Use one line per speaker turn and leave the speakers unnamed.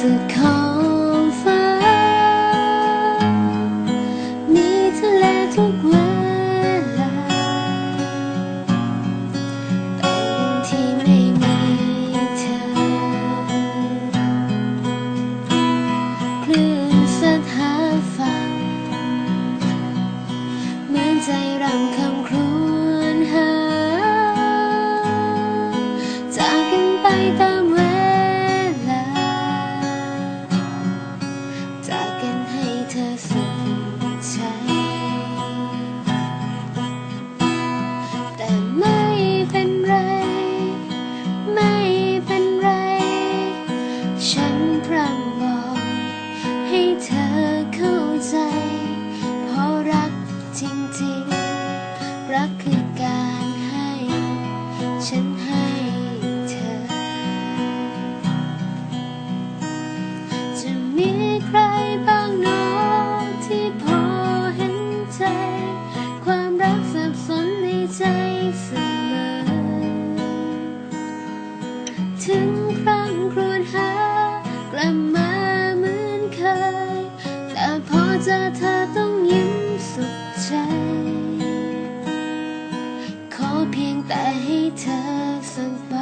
doesn't come. รักคือการให้ ฉันให้เธอ จะมีใครบางนที่พอเห็นใจ ความรักสับสนในใจเสมอถึง 白的芬芳。